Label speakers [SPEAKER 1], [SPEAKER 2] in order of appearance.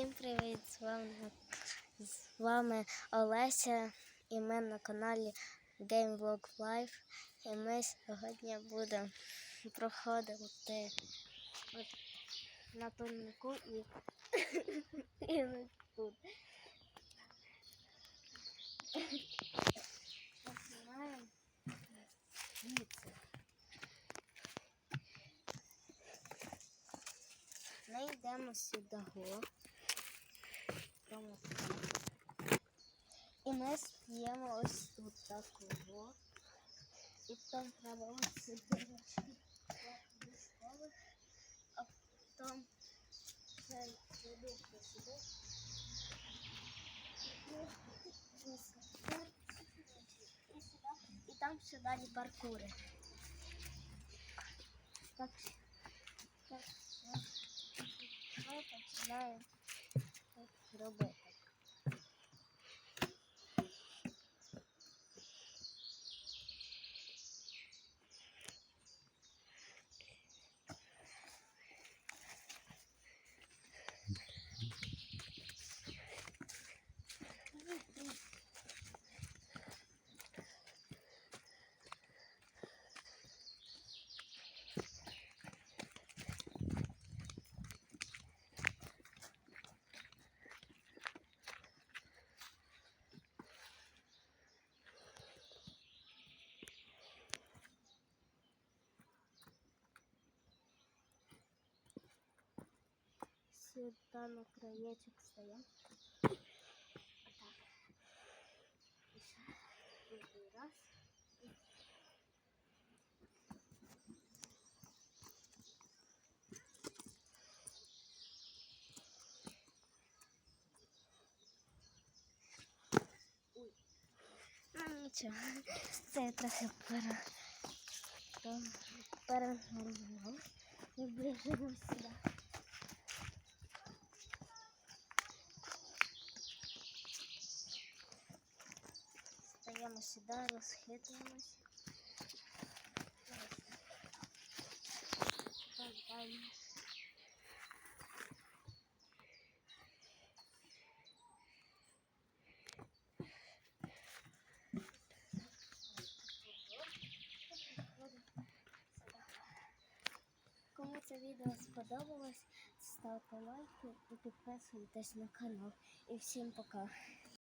[SPEAKER 1] Всім привіт! З вами, з вами Олеся і ми на каналі Game Vlog Live. І ми сьогодні будемо проходити от на турнику і, і тут. Ми йдемо сюди. І ми сп'ємо ось тут такого. І потім треба ось сюди а потім цей ходити сюди. І там ще далі паркури. Так, так. Ми починаємо робити. Сюда на. Так. Еще раз. Ну це я трохи пера... перегорнув і сюди. Стаємо сюди, далі. Кому це відео сподобалось, ставте лайки і підписуйтесь на канал. І всім пока.